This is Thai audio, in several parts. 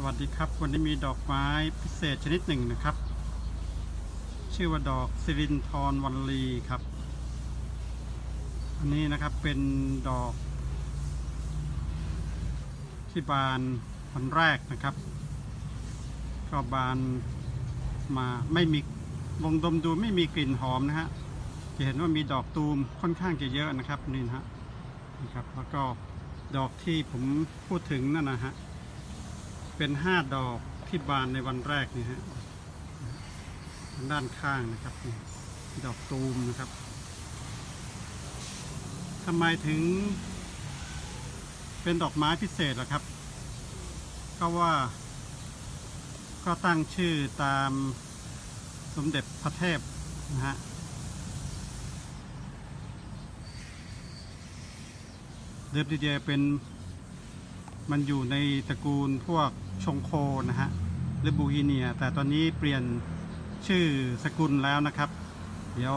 สวัสดีครับ วันนี้มีดอกไม้พิเศษชนิดหนึ่งนะครับ ชื่อว่าดอกสิรินทรวันลีครับ อันนี้นะครับเป็นดอก ที่บานวันแรกนะครับ ก็บานมาไม่มีลงดมดูไม่มีกลิ่นหอมนะฮะจะเห็นว่ามีดอกตูมค่อนข้างจะเยอะนะครับนี่นะฮะนะครับแล้วก็ดอกที่ผมพูดถึงนั่นนะฮะ เป็นห้าดอกที่บานในวันแรกนี่ฮะด้านข้างนะครับดอกตูมนะครับทำไมถึงเป็นดอกไม้พิเศษล่ะครับ ก็ว่าก็ตั้งชื่อตามสมเด็จพระเทพนะฮะเดิเดียวเป็นมันอยู่ในตระกูลพวก ชงโคนะฮะหรือบูฮีเนีย แต่ตอนนี้เปลี่ยนชื่อสกุลแล้วนะครับ เดี๋ยว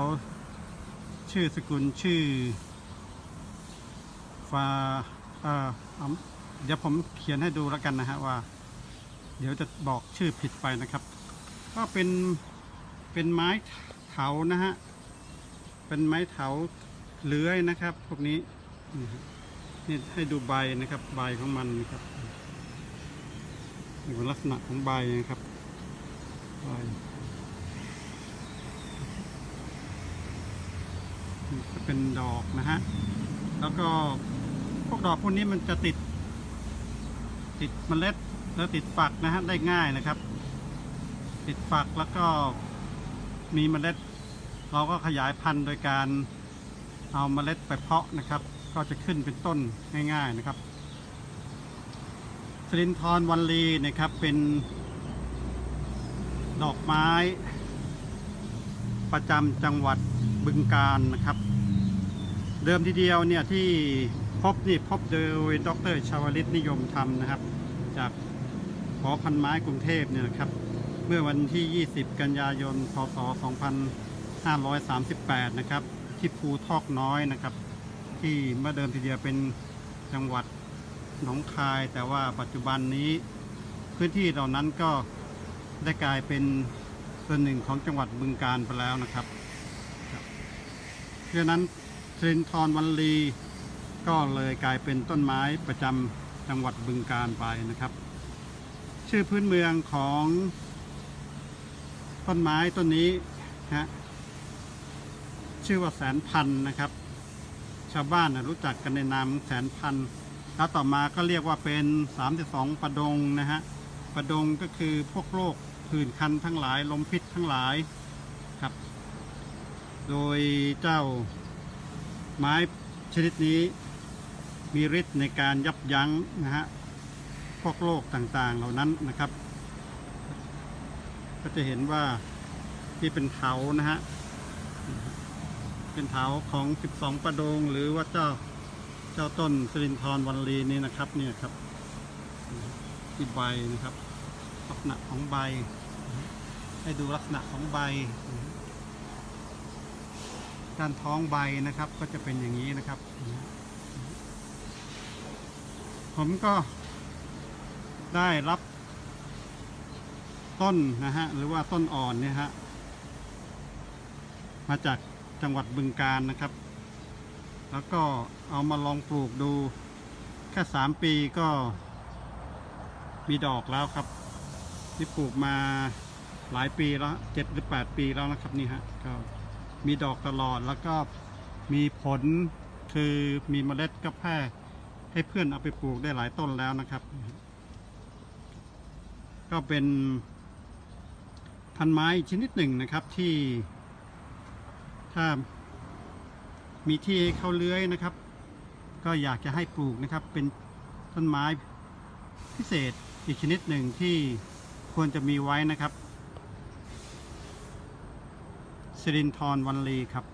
ชื่อสกุลชื่อฟาเอ่อเดี๋ยวผมเขียนให้ดูแล้วกันนะฮะว่า เดี๋ยวจะบอกชื่อผิดไปนะครับ ก็เป็นเป็นไม้เถานะฮะเป็นไม้เถาเลื้อยนะครับ พวกนี้นี่ให้ดูใบนะครับใบของมันนะครับ นี่เป็นลักษณะของใบนะครับใบนี่ก็เป็นดอกนะฮะ แล้วก็พวกดอกพวกนี้มันจะติด ติดเมล็ดแล้วติดฝักนะฮะได้ง่ายนะครับ ติดฝักแล้วก็มีเมล็ด เราก็ขยายพันธุ์โดยการเอาเมล็ดไปเพาะนะครับ ก็จะขึ้นเป็นต้นง่าย ๆนะครับ สลินทรวันลีนะครับ เป็นดอกไม้ ประจำจังหวัดบึงกาฬนะครับ เดิมทีเดียวเนี่ยที่พบนี่พบโดยดรชาวลิตนิยมธรรมนะครับ จากหอพันไม้กรุงเทพเนี่ยนะครับ เมื่อวันที่ 20 กันยายน พศ 2538 นะครับ ที่ภูทอกน้อยนะครับ ที่เมื่อเดิมทีเดียวเป็นจังหวัด หนองคาย แต่ว่าปัจจุบันนี้พื้นที่เหล่านั้นก็ได้กลายเป็นส่วนหนึ่งของจังหวัดบึงกาฬไปแล้วนะครับครับเพราะนั้นเทรนทรวันลีก็เลยกลายเป็นต้นไม้ประจำจังหวัดบึงกาฬไปนะครับ ชื่อพื้นเมืองของต้นไม้ต้นนี้ฮะชื่อว่าแสนพันนะครับ ชาวบ้านนะรู้จักกันในนามแสนพันธ แล้วต่อมาก็เรียกว่าเป็น 32 ประดงนะฮะ ประดงก็คือพวกโรคผื่นคันทั้งหลาย ลมพิษทั้งหลายครับ โดยเจ้าไม้ชนิดนี้มีฤทธิ์ในการยับยั้งนะฮะ พวกโรคต่างๆเหล่านั้นนะครับ ก็จะเห็นว่าที่เป็นเถานะฮะ เป็นเถาของ 12 ประดงหรือว่าเจ้า เจ้าต้นสรินทรวันลีนี่นะครับเนี่ยครับที่ใบนะครับ ลักษณะของใบ ให้ดูลักษณะของใบด้านท้องใบนะครับ ก็จะเป็นอย่างนี้นะครับ ผมก็ได้รับต้นนะฮะหรือว่าต้นอ่อนเนี่ยฮะมาจากจังหวัดบึงกาฬนะครับ แล้วก็เอามาลองปลูกดู แค่สามปีก็มีดอกแล้วครับ ที่ปลูกมาหลายปีแล้วเจ็ดหรือแปดปีแล้วนะครับนี่ฮะก็มีดอกตลอดแล้วก็มีผลคือมีเมล็ดก็แพร่ให้เพื่อนเอาไปปลูกได้หลายต้นแล้วนะครับ ก็เป็นพันไม้ชนิดหนึ่งนะครับที่ถ้า มีที่ให้เขาเลื้อยนะครับ ก็อยากจะให้ปลูกนะครับเป็นต้นไม้พิเศษอีกชนิดหนึ่งที่ควรจะมีไว้นะครับสิรินทรวันลีครับ